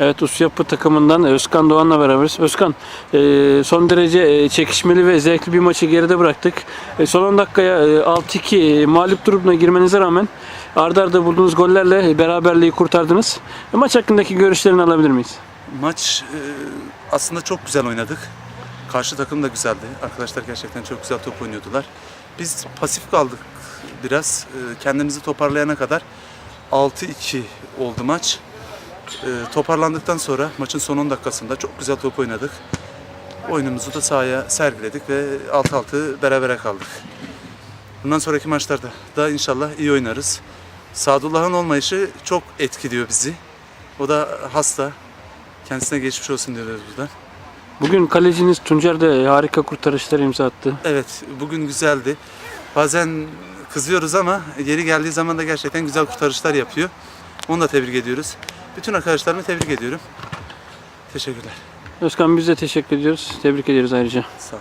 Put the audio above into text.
Evet Usyapı takımından Özkan Doğan'la beraberiz. Özkan e, son derece e, çekişmeli ve zevkli bir maçı geride bıraktık. E, son 10 dakikaya e, 6-2 e, mağlup durumuna girmenize rağmen arda arda bulduğunuz gollerle beraberliği kurtardınız. Maç hakkındaki görüşlerini alabilir miyiz? Maç aslında çok güzel oynadık. Karşı takım da güzeldi. Arkadaşlar gerçekten çok güzel top oynuyordular. Biz pasif kaldık biraz. Kendimizi toparlayana kadar 6-2 oldu maç. E, toparlandıktan sonra maçın son 10 dakikasında çok güzel top oynadık. Oyunumuzu da sahaya sergiledik ve 6-6 berabere kaldık. Bundan sonraki maçlarda da inşallah iyi oynarız. Sadullah'ın olmayışı çok etkiliyor bizi. O da hasta. Kendisine geçmiş olsun diyoruz buradan. Bugün kaleciniz Tuncer de harika kurtarışlar imza attı. Evet, bugün güzeldi. Bazen kızıyoruz ama yeri geldiği zaman da gerçekten güzel kurtarışlar yapıyor. Onu da tebrik ediyoruz. Bütün arkadaşlarımı tebrik ediyorum. Teşekkürler. Özkan biz de teşekkür ediyoruz. Tebrik ediyoruz ayrıca. Sağ ol.